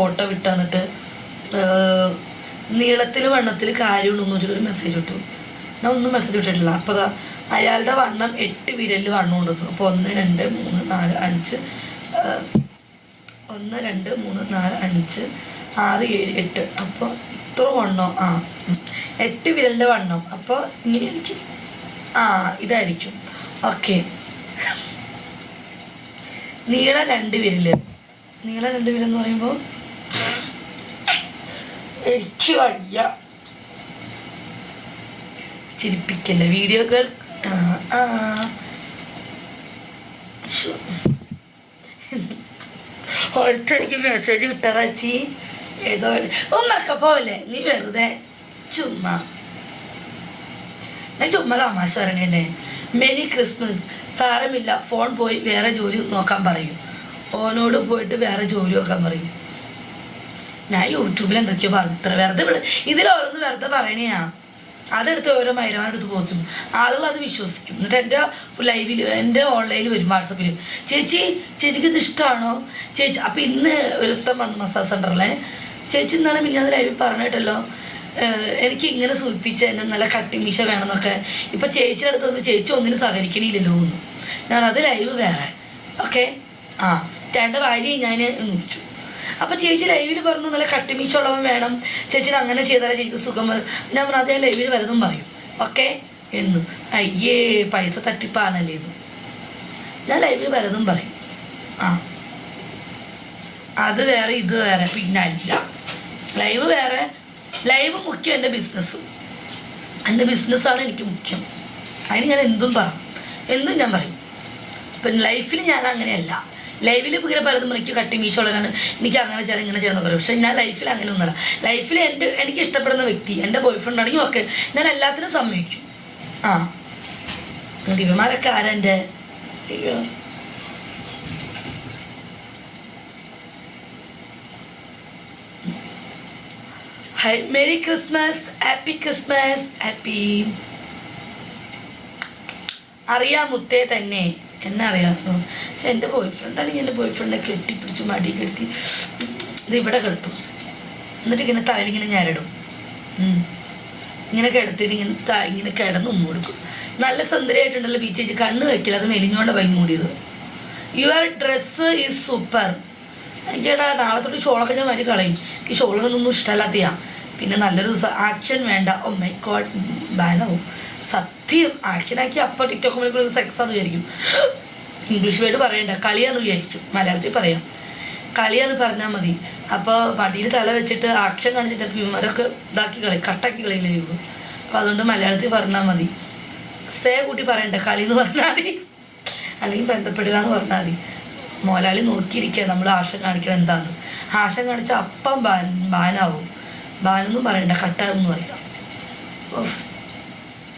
Photo വിട്ട് തന്നിട്ട് നീളത്തിൽ വണ്ണത്തിൽ കാര്യമുണ്ടെന്ന് വെച്ചിട്ടൊരു മെസ്സേജ് ഇട്ടു. ഞാൻ ഒന്നും മെസ്സേജ് വിട്ടിട്ടില്ല അപ്പോൾ അതാ അയാളുടെ വണ്ണം എട്ട് വിരലിൽ വണ്ണം ഉണ്ടെന്നു അപ്പോൾ ഒന്ന് രണ്ട് മൂന്ന് നാല് അഞ്ച് ഒന്ന് രണ്ട് മൂന്ന് നാല് അഞ്ച് ആറ് ഏഴ് എട്ട്. അപ്പോൾ ഇത്ര വണ്ണം? ആ. എട്ട് വിരലിന്റെ വണ്ണം? അപ്പോൾ ഇങ്ങനെയായിരിക്കും ആ ഇതായിരിക്കും. ഓക്കെ. നീളം രണ്ട് വിരൽ. നീളം രണ്ട് വിരൽ എന്ന് പറയുമ്പോൾ എനിക്ക് വയ്യ. ചിരിപ്പിക്കല്ല? വീഡിയോകൾ. ഓരോരുത്തർക്ക് മെസ്സേജ് കിട്ടാറാച്ചി ഏതോ ഉമ്മക്ക പോവല്ലേ നീ വെറുതെ ചുമ്മാ. ഞാൻ ചുമ്മാ തമാശ പറയണേ മെനി ക്രിസ്മസ് സാരമില്ല. ഫോൺ പോയി വേറെ ജോലി നോക്കാൻ പറയും. ഓനോട് പോയിട്ട് വേറെ ജോലി നോക്കാൻ പറയും. ഞാൻ യൂട്യൂബിൽ എന്തൊക്കെയോ പറഞ്ഞു. ഇത്ര വെറുതെ ഇവിടെ ഇതിൽ ഓരോന്ന് വെറുതെ പറയണയാ. അതെടുത്ത് ഓരോ മൈരമാരെടുത്ത് പോസ്റ്റും ആളുകൾ അത് വിശ്വസിക്കും. എന്നിട്ട് എന്റെ ലൈവിൽ എന്റെ ഓൺലൈനിൽ വരും വാട്സപ്പിൽ ചേച്ചി ചേച്ചിക്ക് ഇത് ഇഷ്ടമാണോ ചേച്ചി അപ്പം ഇന്ന് ഒരുത്തം വന്നു മസാജ് സെന്ററിലെ ചേച്ചി ഇന്നലെ മിന്നാന്ന് ലൈവിൽ പറഞ്ഞിട്ടല്ലോ. എനിക്ക് ഇങ്ങനെ സൂചിപ്പിച്ച എന്നെ നല്ല കട്ടിമീശ വേണമെന്നൊക്കെ. ഇപ്പം ചേച്ചിയുടെ അടുത്ത് വന്ന് ചേച്ചി ഒന്നിനും സഹകരിക്കണില്ലല്ലോ എന്ന് ഞാനത് അത് ലൈവ് വേറെ. ഓക്കെ ആ ചേട്ടന്റെ ഭാര്യ ഞാൻ വിളിച്ചു. അപ്പൊ ചേച്ചി ലൈവിൽ പറഞ്ഞു നല്ല കട്ടിമീച്ചുള്ളവൻ വേണം. ചേച്ചി അങ്ങനെ ചെയ്താലേ ചേച്ചിക്ക് സുഖം വരും ഞാൻ പറഞ്ഞു അത് ലൈവിൽ വലതും പറയും. ഓക്കെ. എന്ന്. അയ്യേ പൈസ തട്ടിപ്പാണല്ലേ ഞാൻ ലൈവിൽ വലതും പറയും. ആ. അത് വേറെ ഇത് വേറെ. പിന്നെ അല്ല ലൈവ് വേറെ. ലൈവ് മുഖ്യം എന്റെ ബിസിനസ് എന്റെ ബിസിനസ്സാണ് എനിക്ക് മുഖ്യം. അതിന് ഞാൻ എന്തും പറയും എന്തും ഞാൻ പറയും. പിന്നെ ലൈഫിൽ ഞാൻ അങ്ങനെയല്ല. ലൈഫിൽ ഇങ്ങനെ പലതും എനിക്ക് കട്ടി വീശുള്ളതാണ് എനിക്ക് അങ്ങനെ ചെയ്യാൻ ഇങ്ങനെ ചെയ്യാൻ പറയും. പക്ഷെ ഞാൻ ലൈഫിൽ അങ്ങനെ ഒന്നല്ല ലൈഫിൽ എന്റെ എനിക്ക് ഇഷ്ടപ്പെടുന്ന വ്യക്തി എന്റെ ബോയ് ഫ്രണ്ട് ആണെങ്കിൽ ഓക്കെ ഞാൻ എല്ലാത്തിനും സമ്മതിക്കും. ആ. ദിവമാരൊക്കെ ആരാ എന്റെ? അയ്യോ. Hi merry Christmas happy Christmas happy അറിയാം മുത്തേ തന്നെ. എന്നെ അറിയാത്തോ എന്റെ ബോയ് ഫ്രണ്ടാണെങ്കിൽ എന്റെ ബോയ് ഫ്രണ്ടിനെ കെട്ടിപ്പിടിച്ച് മടി കെട്ടി ഇത് ഇവിടെ കിടത്തും എന്നിട്ട് ഇങ്ങനെ തലയിൽ ഇങ്ങനെ ഞരടും. ഇങ്ങനെ കിടത്തിട്ട് ഇങ്ങനെ ത- ഇങ്ങനെ കിടന്ന് ഉമ്മ കൊടുക്കും. നല്ല സുന്ദരിയായിട്ടുണ്ടല്ലോ ബീച്ച് ചേച്ചി. കണ്ണ് വയ്ക്കില്ല അത് മെലിഞ്ഞോണ്ട ഭയങ്കര മൂടിയത്. യുവർ ഡ്രസ്സ് ഈസ് സൂപ്പർ എനിക്കേടാ നാളെ തൊട്ട് ഷോളൊക്കെ ഞാൻ മാറ്റി കളയും. എനിക്ക് ഷോളിനൊന്നും ഇഷ്ടമല്ലാത്തയാ. പിന്നെ നല്ലൊരു ആക്ഷൻ വേണ്ട. ഓ മൈ ഗോഡ് ബാനാവും സത്യം ആക്ഷനാക്കി അപ്പോൾ ടിക്ടോക്ക് മണിക്കൂർ സെക്സ് ആണെന്ന് വിചാരിക്കും. ഇംഗ്ലീഷ് വേർഡ് പറയണ്ട. കളിയാന്ന് വിചാരിച്ചു. മലയാളത്തിൽ പറയാം. കളിയാന്ന് പറഞ്ഞാൽ മതി. അപ്പോൾ പടിയിൽ തല വെച്ചിട്ട് ആക്ഷൻ കാണിച്ചിട്ട് വിമാരമൊക്കെ ഇതാക്കി കളി കട്ടാക്കി കളിയില്ലേ ഇവ അപ്പോൾ അതുകൊണ്ട് മലയാളത്തിൽ പറഞ്ഞാൽ മതി. സേ കൂട്ടി പറയണ്ട. കളി എന്ന് പറഞ്ഞാൽ മതി. അല്ലെങ്കിൽ ബന്ധപ്പെടുക എന്ന് പറഞ്ഞാൽ മതി. മോലാളി നോക്കിയിരിക്കുക നമ്മൾ ആശം കാണിക്കണം എന്താന്ന്. ആശം കാണിച്ചാൽ അപ്പം ബാൻ ബാനാവും. ബാനൊന്നും പറയണ്ട കട്ടാന്ന് എന്ന് പറയാം. ഓഫ്